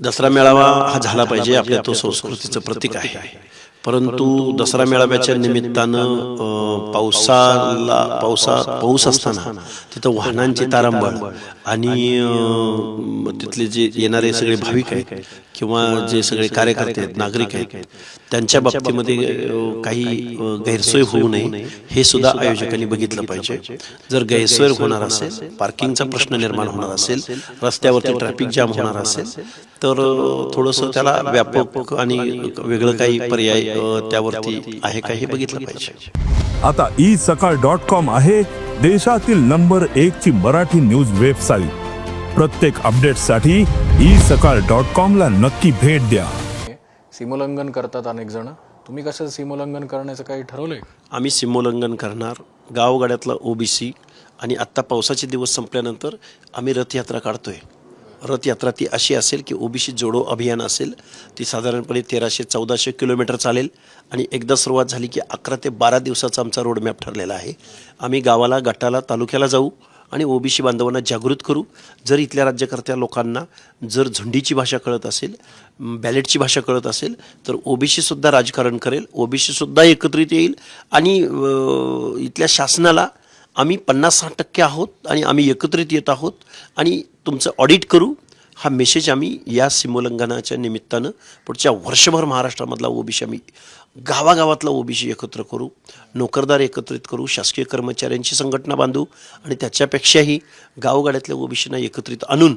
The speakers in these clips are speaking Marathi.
दसरा मेळावा हा झाला पाहिजे आपल्या तो संस्कृतीचं प्रतीक आहे. परंतु दसरा मेळाव्याच्या निमित्तानं पावसाला पावसा पाऊस असताना तिथं वाहनांची तारांबळ आणि तिथले जे येणारे सगळे भाविक आहेत किंवा जे सगळे कार्यकर्ते आहेत नागरिक आहेत त्यांच्या बाबतीमध्ये काही गैरसोय होऊ नये हे सुद्धा आयोजकांनी बघितलं पाहिजे. जर गैरसोय होणार असेल पार्किंगचा प्रश्न निर्माण होणार असेल रस्त्यावरती ट्रॅफिक जाम होणार असेल तर थोडंसं त्याला व्यापक आणि वेगळं काही पर्याय त्यावरती आहे का हे बघितलं पाहिजे. आता ई सकाळ डॉट कॉम आहे देशातील नंबर एक ची मराठी न्यूज वेबसाईट प्रत्येक अपडेटसाठी ई सकाळ डॉट कॉम ला नक्की भेट द्या. सीमोल्लंघन करतात अनेक जण. तुम्ही कसं सीमोल्लंघन करण्याचं काही ठरवलंय? आम्ही सीमोल्लंघन करणार. गावगाड्यातला ओबीसी आणि आत्ता पावसाचे दिवस संपल्यानंतर आम्ही रथयात्रा काढतोय. रथयात्रा ती अशी असेल की ओबीसी जोडो अभियान असेल ती साधारणपणे तेराशे चौदाशे किलोमीटर चालेल. आणि एकदा सुरुवात झाली की अकरा ते बारा दिवसाचा आमचा रोडमॅप ठरलेला आहे. आम्ही गावाला गटाला तालुक्याला जाऊ आणि ओबीसी बांधवांना जागृत करू. जर इथल्या राज्यकर्त्या लोकांना जर झुंडीची भाषा कळत असेल बॅलेटची भाषा कळत असेल तर ओबीसीसुद्धा राजकारण करेल. ओबीसीसुद्धा एकत्रित येईल. आणि इथल्या शासनाला आम्ही पन्नास साठ टक्के आहोत आणि आम्ही एकत्रित येत आहोत आणि तुमचं ऑडिट करू. हा मेसेज आम्ही या सीमोल्लंघनाच्या निमित्तानं पुढच्या वर्षभर महाराष्ट्रामधला ओबीसी आम्ही गावागावातला ओबीसी एकत्र करू नोकरदार एकत्रित करू शासकीय कर्मचाऱ्यांची संघटना बांधू आणि त्याच्यापेक्षाही गावगाड्यातल्या ओबीसींना एकत्रित आणून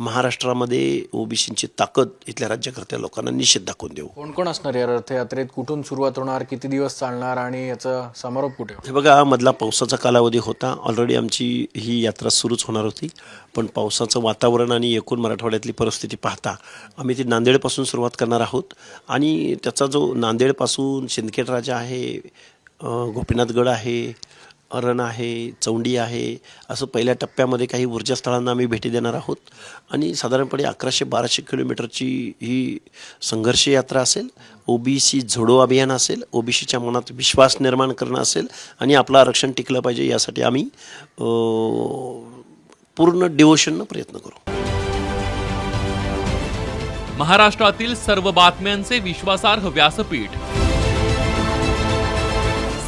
महाराष्ट्रामध्ये ओबीसींची ताकद इथल्या राज्यकर्त्या लोकांना निश्चित दाखवून देऊ. कोण कोण असणार या रथयात्रेत? कुठून सुरुवात होणार? किती दिवस चालणार? आणि याचा समारोप कुठे? हे बघा मधला पावसाचा कालावधी होता. ऑलरेडी आमची ही यात्रा सुरूच होणार होती. पण पावसाचं वातावरण आणि एकूण मराठवाड्यातली परिस्थिती पाहता आम्ही ती नांदेडपासून सुरुवात करणार आहोत. आणि त्याचा जो नांदेडपासून सिंदखेड राजा आहे गोपीनाथगड आहे अरण आहे चौंडी आहे असं पहिल्या टप्प्यामध्ये काही ऊर्जास्थळांना आम्ही भेटी देणार आहोत. आणि साधारणपणे अकराशे बाराशे किलोमीटरची ही संघर्ष यात्रा असेल ओबीसी झोडो अभियान असेल ओबीसीच्या मनात विश्वास निर्माण करणं असेल आणि आपलं आरक्षण टिकलं पाहिजे यासाठी आम्ही पूर्ण डिवोशननं प्रयत्न करू. महाराष्ट्रातील सर्व बातम्यांचे विश्वासार्ह व्यासपीठ